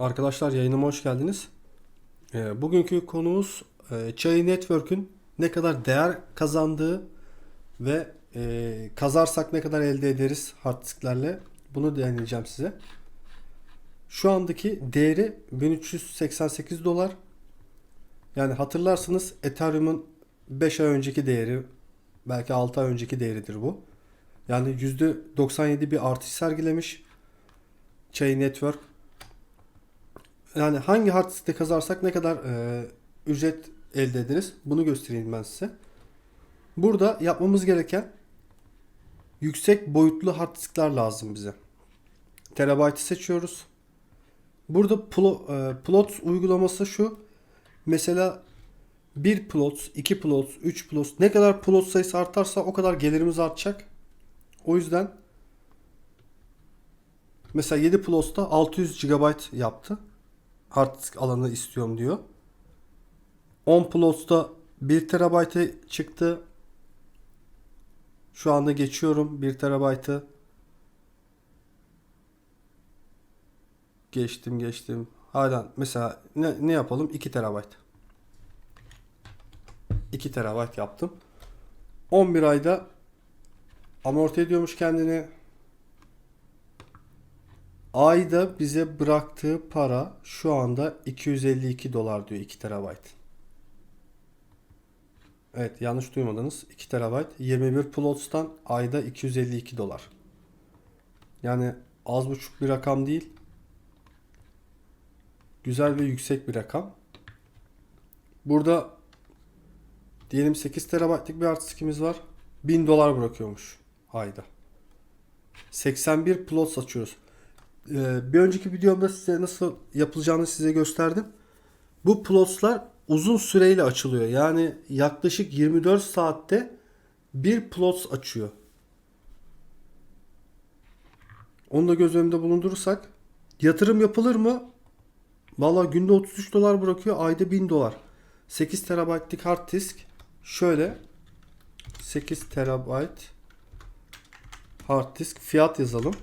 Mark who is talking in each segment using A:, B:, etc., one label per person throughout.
A: Arkadaşlar yayınıma hoş geldiniz. Ee, Bugünkü konumuz Çay Network'ün ne kadar değer kazandığı ve e, kazarsak ne kadar elde ederiz hard disklerle bunu deneyeceğim size. Şu andaki değeri 1388 dolar. Yani hatırlarsınız Ethereum'un 5 ay önceki değeri belki 6 ay önceki değeridir bu. Yani %97 bir artış sergilemiş. Çay Network yani hangi hard diskte kazarsak ne kadar e, ücret elde ederiz bunu göstereyim ben size. Burada yapmamız gereken yüksek boyutlu hard diskler lazım bize. Terabaytı seçiyoruz. Burada plo, e, plot uygulaması şu. Mesela 1 plot, 2 plot, 3 plot ne kadar plot sayısı artarsa o kadar gelirimiz artacak. O yüzden mesela 7 plot'ta 600 GB yaptı hard disk alanı istiyorum diyor. 10 Plus'ta 1 TB'e çıktı. Şu anda geçiyorum 1 TB'ı. Geçtim geçtim. Hala mesela ne, ne yapalım? 2 TB. 2 TB yaptım. 11 ayda amorti ediyormuş kendini. Ayda bize bıraktığı para şu anda 252 dolar diyor 2 terabayt. Evet yanlış duymadınız. 2 terabayt 21 plots'tan ayda 252 dolar. Yani az buçuk bir rakam değil. Güzel ve yüksek bir rakam. Burada diyelim 8 terabaytlık bir artistikimiz var. 1000 dolar bırakıyormuş ayda. 81 plot açıyoruz. Ee, bir önceki videomda size nasıl yapılacağını size gösterdim. Bu plotslar uzun süreyle açılıyor. Yani yaklaşık 24 saatte bir plots açıyor. Onu da göz önünde bulundurursak yatırım yapılır mı? Valla günde 33 dolar bırakıyor. Ayda 1000 dolar. 8 terabaytlık hard disk şöyle 8 terabayt hard disk fiyat yazalım.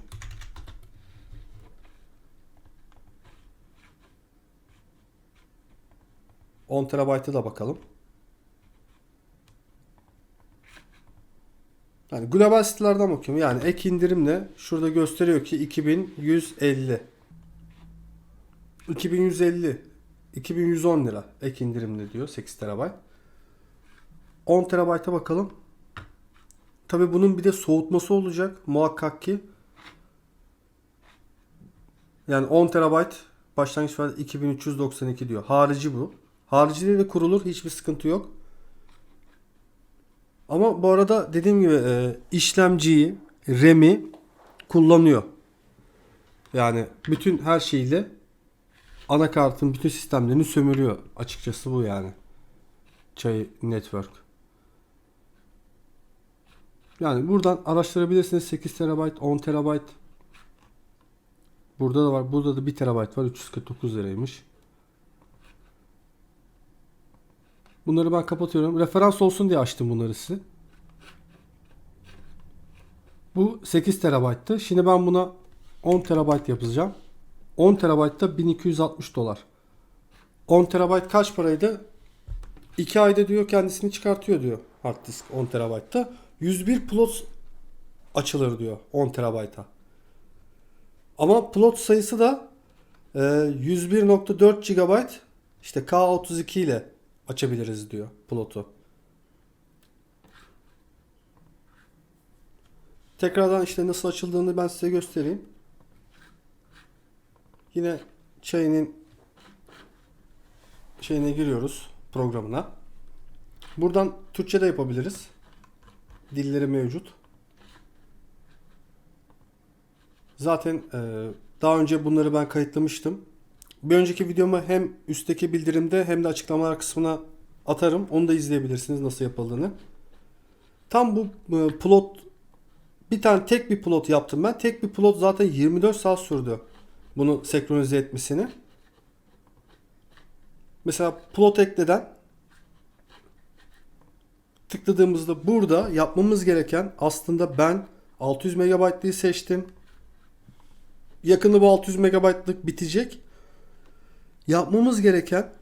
A: 10 terabayt'a da bakalım. Yani global sitelerden bakıyorum. Yani ek indirimle şurada gösteriyor ki 2150. 2150 2110 lira ek indirimle diyor 8 terabayt. 10 terabayta bakalım. Tabi bunun bir de soğutması olacak muhakkak ki. Yani 10 terabayt başlangıç fiyatı 2392 diyor. Harici bu. Haricinde de kurulur. Hiçbir sıkıntı yok. Ama bu arada dediğim gibi e, işlemciyi, RAM'i kullanıyor. Yani bütün her şeyle anakartın bütün sistemlerini sömürüyor. Açıkçası bu yani. Çay Network. Yani buradan araştırabilirsiniz 8 TB, 10 TB. Burada da var. Burada da 1 TB var. 349 liraymış. Bunları ben kapatıyorum. Referans olsun diye açtım bunları size. Bu 8 terabayttı. Şimdi ben buna 10 terabayt yapacağım. 10 terabaytta 1260 dolar. 10 terabayt kaç paraydı? 2 ayda diyor kendisini çıkartıyor diyor hard disk 10 terabaytta. 101 plot açılır diyor 10 terabayta. Ama plot sayısı da 101.4 GB işte K32 ile açabiliriz diyor plotu. Tekrardan işte nasıl açıldığını ben size göstereyim. Yine çayının şeyine giriyoruz programına. Buradan Türkçe de yapabiliriz. Dilleri mevcut. Zaten e, daha önce bunları ben kayıtlamıştım. Bir önceki videomu hem üstteki bildirimde hem de açıklamalar kısmına atarım. Onu da izleyebilirsiniz nasıl yapıldığını. Tam bu e, plot bir tane tek bir plot yaptım ben. Tek bir plot zaten 24 saat sürdü. Bunu senkronize etmesini. Mesela plot ekleden tıkladığımızda burada yapmamız gereken aslında ben 600 MB'lığı seçtim. Yakında bu 600 MB'lık bitecek. Yapmamız gereken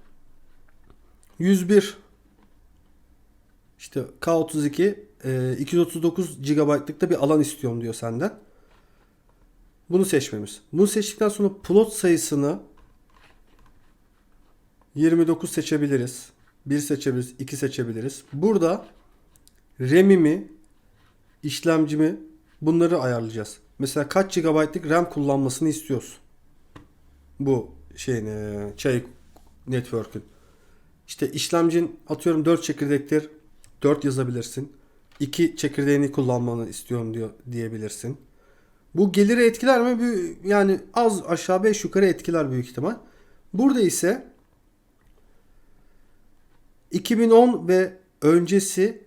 A: 101 işte K32 e, 239 GB'lık da bir alan istiyorum diyor senden. Bunu seçmemiz. Bunu seçtikten sonra plot sayısını 29 seçebiliriz. 1 seçebiliriz, 2 seçebiliriz. Burada RAM'imi, işlemcimi bunları ayarlayacağız. Mesela kaç GB'lık RAM kullanmasını istiyoruz. Bu şeyin e, çay network'ün. İşte işlemcin atıyorum 4 çekirdektir. 4 yazabilirsin. 2 çekirdeğini kullanmanı istiyorum diyor diyebilirsin. Bu geliri etkiler mi? Yani az aşağı 5 yukarı etkiler büyük ihtimal. Burada ise 2010 ve öncesi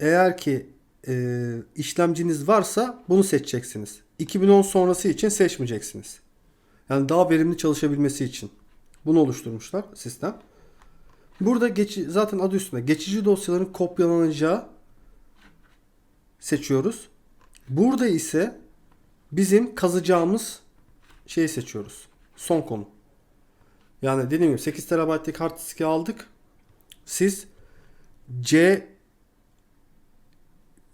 A: eğer ki e, işlemciniz varsa bunu seçeceksiniz. 2010 sonrası için seçmeyeceksiniz. Yani daha verimli çalışabilmesi için. Bunu oluşturmuşlar sistem. Burada geçi, zaten adı üstünde geçici dosyaların kopyalanacağı seçiyoruz. Burada ise bizim kazacağımız şeyi seçiyoruz. Son konu. Yani dediğim gibi 8 TB'lik hard diski aldık. Siz C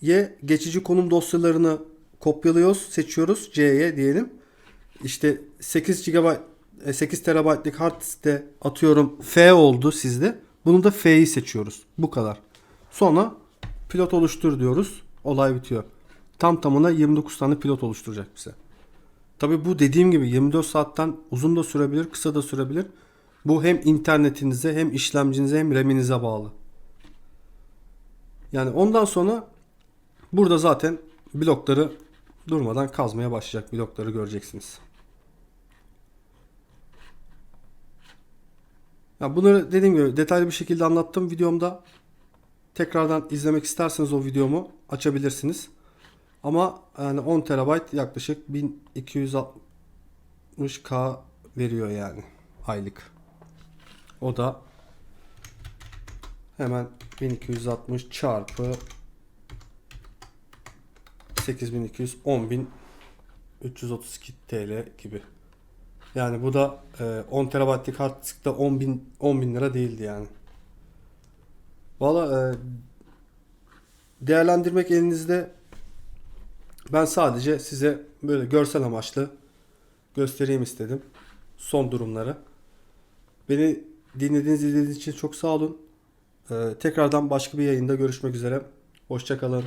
A: ye geçici konum dosyalarını kopyalıyoruz, seçiyoruz. C'ye diyelim. İşte 8 GB e, 8 TB'lik hard diskte atıyorum F oldu sizde. Bunu da F'yi seçiyoruz. Bu kadar. Sonra pilot oluştur diyoruz. Olay bitiyor. Tam tamına 29 tane pilot oluşturacak bize. Tabi bu dediğim gibi 24 saatten uzun da sürebilir, kısa da sürebilir. Bu hem internetinize hem işlemcinize hem RAM'inize bağlı. Yani ondan sonra burada zaten blokları durmadan kazmaya başlayacak blokları göreceksiniz. Ya bunları dediğim gibi detaylı bir şekilde anlattım videomda. Tekrardan izlemek isterseniz o videomu açabilirsiniz. Ama yani 10 TB yaklaşık 1260K veriyor yani aylık. O da hemen 1260 çarpı 8200 10332 TL gibi. Yani bu da e, 10 TB'lik hard diskte 10 bin, 10 bin lira değildi yani. Valla e, değerlendirmek elinizde ben sadece size böyle görsel amaçlı göstereyim istedim son durumları. Beni dinlediğiniz izlediğiniz için çok sağ olun. E, tekrardan başka bir yayında görüşmek üzere. Hoşçakalın.